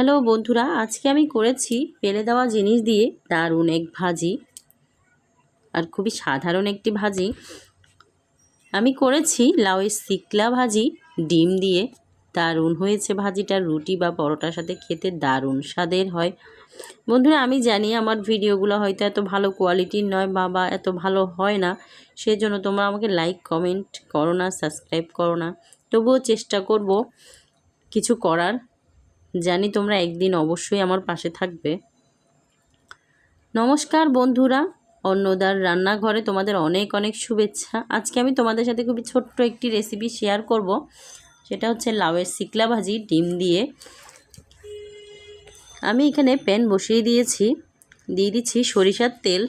Hello বন্ধুরা, আজকে আমি করেছি ফেলে দেওয়া জিনিস দিয়ে দারুণ এক ভাজি, আর খুবই সাধারণ একটি ভাজি। আমি করেছি লাউয়ের সিকলা ভাজি, ডিম দিয়ে দারুণ হয়েছে ভাজিটা, রুটি বা পরোটার সাথে খেতে দারুণ স্বাদের হয়। বন্ধুরা, আমি জানি আমার ভিডিওগুলো হয়তো এত ভালো কোয়ালিটির নয় বা বা এত ভালো হয় না, সেজন্য তোমরা আমাকে লাইক, কমেন্ট করো না, সাবস্ক্রাইব করো না। তবুও চেষ্টা করব কিছু করার। জানি তোমরা একদিন অবশ্যই আমার পাশে থাকবে। নমস্কার বন্ধুরা, অন্নদার রান্নাঘরে তোমাদের অনেক অনেক শুভেচ্ছা। আজকে আমি তোমাদের সাথে খুবই ছোট্ট একটি রেসিপি শেয়ার করব। সেটা হচ্ছে লাউয়ের শিকলা ভাজি, ডিম দিয়ে। আমি এখানে প্যান বসিয়ে দিয়েছি। দিয়ে দিচ্ছি সরিষার তেল।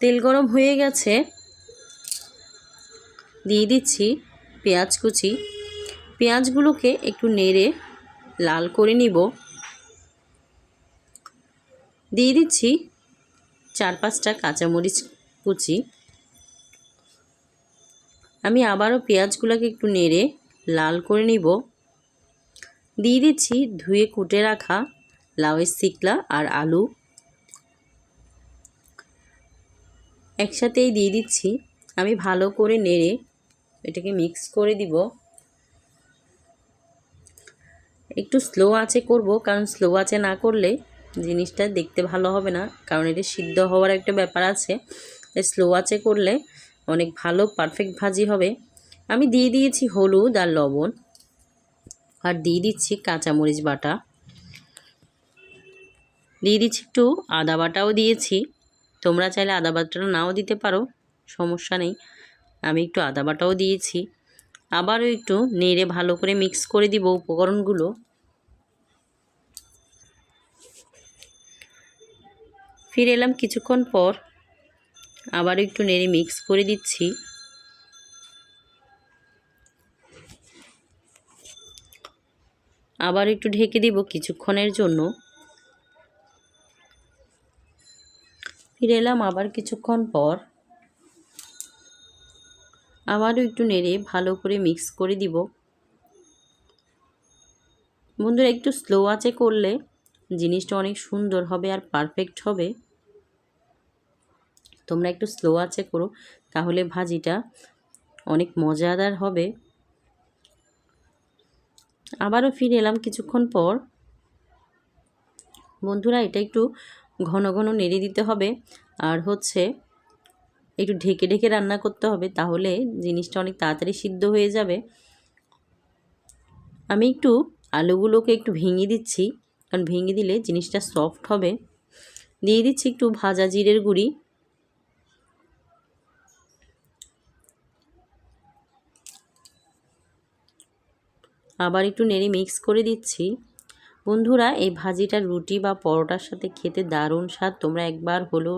তেল গরম হয়ে গেছে। দিয়ে দিচ্ছি পেঁয়াজ কুচি। পেঁয়াজগুলোকে একটু নেড়ে লাল করে নিব। দিয়ে দিচ্ছি চার পাঁচটা কাঁচামরিচ কুচি। আমি আবারও পেঁয়াজগুলোকে একটু নেড়ে লাল করে নিব। দিয়ে দিচ্ছি ধুয়ে কুটে রাখা লাউয়ের শিকলা আর আলু। একসাথেই দিয়ে দিচ্ছি। আমি ভালো করে নেড়ে এটাকে মিক্স করে দিব। একটু স্লো আছে করব, কারণ স্লো আছে না করলে জিনিসটা দেখতে ভালো হবে না, কারণ এটা সিদ্ধ হওয়ার একটা ব্যাপার আছে। স্লো আছে করলে অনেক ভালো পারফেক্ট ভাজি হবে। আমি দিয়ে দিয়েছি হলুদ আর লবণ, আর দিয়ে দিচ্ছি কাঁচামরিচ বাটা। দিয়ে দিচ্ছি একটু আদা বাটাও দিয়েছি। তোমরা চাইলে আদা বাটাটা নাও দিতে পারো, সমস্যা নেই। আমি একটু আদা বাটাও দিয়েছি। আবারও একটু নেড়ে ভালো করে মিক্স করে দিব উপকরণগুলো। ফিরে এলাম কিছুক্ষণ পর আবার একটু নেড়ে মিক্স করে দিচ্ছি। আবার একটু ঢেকে দিব কিছুক্ষণের জন্য। ফিরে এলাম আবার কিছুক্ষণ পর আবারও একটু নেড়ে ভালো করে মিক্স করে দিব। বন্ধুরা, একটু স্লো আছে করলে জিনিসটা অনেক সুন্দর হবে আর পারফেক্ট হবে। তোমরা একটু স্লো আছে করো, তাহলে ভাজিটা অনেক মজাদার হবে। আবারও ফিরে এলাম কিছুক্ষণ পর। বন্ধুরা, এটা একটু ঘন ঘন নেড়ে দিতে হবে। আর হচ্ছে একটু ঢেকে ঢেকে রান্না করতে হবে, তাহলে জিনিসটা অনেক তাড়াতাড়ি সিদ্ধ হয়ে যাবে। আমি একটু আলুগুলোকে একটু ভেঙে দিচ্ছি, কারণ ভেঙে দিলে জিনিসটা সফট হবে। দিয়ে দিচ্ছি একটু ভাজা জিরের গুঁড়ি। আবার একটু নেড়ে মিক্স করে দিচ্ছি। বন্ধুরা, এই ভাজিটা রুটি বা পরোটার সাথে খেতে দারুণ স্বাদ, তোমরা একবার হলেও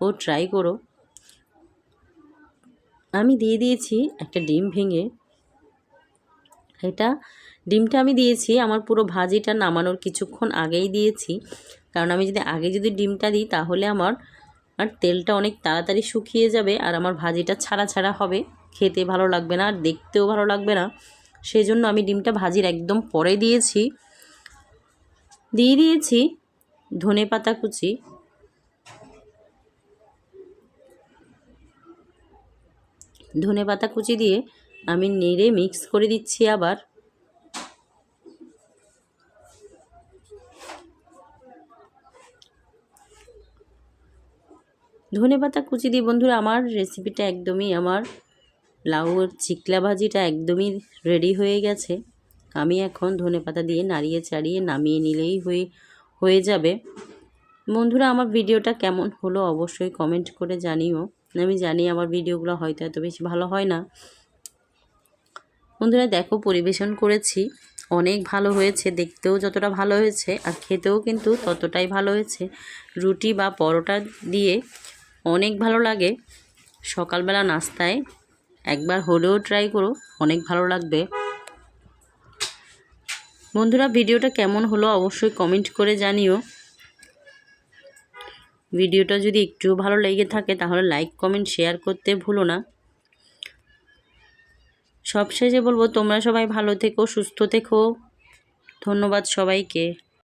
ও ট্রাই করো। আমি দিয়ে দিয়েছি একটা ডিম ভেঙে। এটা ডিমটা আমি দিয়েছি, আমার পুরো ভাজিটা নামানোর কিছুক্ষণ আগেই দিয়েছি। কারণ আমি যদি আগে যদি ডিমটা দিই, তাহলে আমার, আর তেলটা অনেক তাড়াতাড়ি শুকিয়ে যাবে আর আমার ভাজিটা ছাড়া ছাড়া হবে। খেতে ভালো লাগবে না আর দেখতেও ভালো লাগবে না। সেই জন্য আমি ডিমটা ভাজির একদম পরে দিয়েছি। দিয়ে দিয়েছি ধনে পাতা কুচি। ধনে পাতা কুচি দিয়ে আমি নেড়ে মিক্স করে দিচ্ছি আবার। ধনে পাতা কুচি দিয়ে বন্ধুরা আমার রেসিপিটা একদমই আমার লাউর চিকলা ভাজিটা একদমই রেডি হয়ে গেছে। আমি এখন ধনে পাতা দিয়ে নাড়িয়ে চাড়িয়ে নামিয়ে নিলেই হয়ে হয়ে যাবে। বন্ধুরা আমার ভিডিওটা কেমন হলো অবশ্যই কমেন্ট করে জানিও। আমি জানি আমার ভিডিওগুলো হয়তো এত বেশি ভালো হয় না। বন্ধুরা দেখো পরিবেশন করেছি। অনেক ভালো হয়েছে, দেখতেও যতটা ভালো হয়েছে আর খেতেও কিন্তু ততটাই ভালো হয়েছে। রুটি বা পরোটা দিয়ে অনেক ভালো লাগে। সকালবেলা নাস্তায় একবার হলেও ট্রাই করো, অনেক ভালো লাগবে। বন্ধুরা ভিডিওটা কেমন হলো অবশ্যই কমেন্ট করে জানিও। ভিডিওটা যদি একটু ভালো লেগে থাকে তাহলে লাইক, কমেন্ট, শেয়ার করতে ভুলো না। সবশেষে বলব, তোমরা সবাই ভালো থেকো, সুস্থ থেকো। ধন্যবাদ সবাইকে।